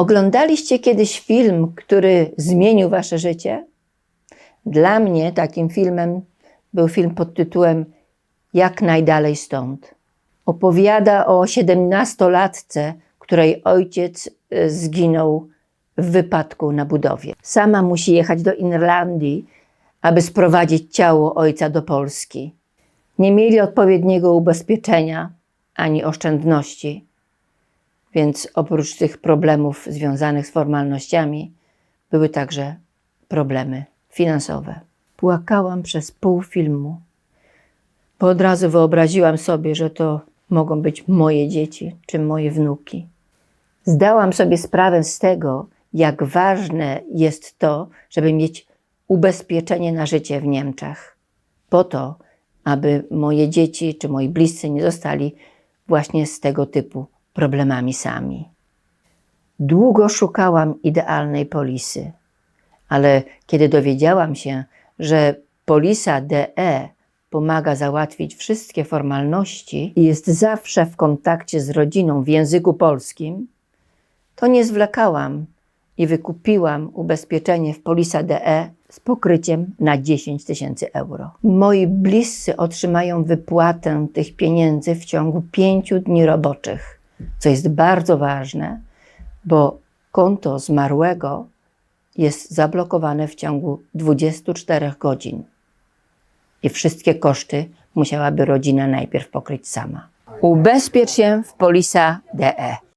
Oglądaliście kiedyś film, który zmienił wasze życie? Dla mnie takim filmem był film pod tytułem Jak najdalej stąd. Opowiada o siedemnastolatce, której ojciec e, zginął w wypadku na budowie. Sama musi jechać do Irlandii, aby sprowadzić ciało ojca do Polski. Nie mieli odpowiedniego ubezpieczenia ani oszczędności, więc oprócz tych problemów związanych z formalnościami, były także problemy finansowe. Płakałam przez pół filmu, bo od razu wyobraziłam sobie, że to mogą być moje dzieci czy moje wnuki. Zdałam sobie sprawę z tego, jak ważne jest to, żeby mieć ubezpieczenie na życie w Niemczech, po to, aby moje dzieci czy moi bliscy nie zostali właśnie z tego typu problemami sami. Długo szukałam idealnej polisy, ale kiedy dowiedziałam się, że polisa DE pomaga załatwić wszystkie formalności i jest zawsze w kontakcie z rodziną w języku polskim, to nie zwlekałam i wykupiłam ubezpieczenie w Polisa DE z pokryciem na 10 tysięcy euro. Moi bliscy otrzymają wypłatę tych pieniędzy w ciągu 5 dni roboczych, co jest bardzo ważne, bo konto zmarłego jest zablokowane w ciągu 24 godzin i wszystkie koszty musiałaby rodzina najpierw pokryć sama. Ubezpiecz się w Polisa DE.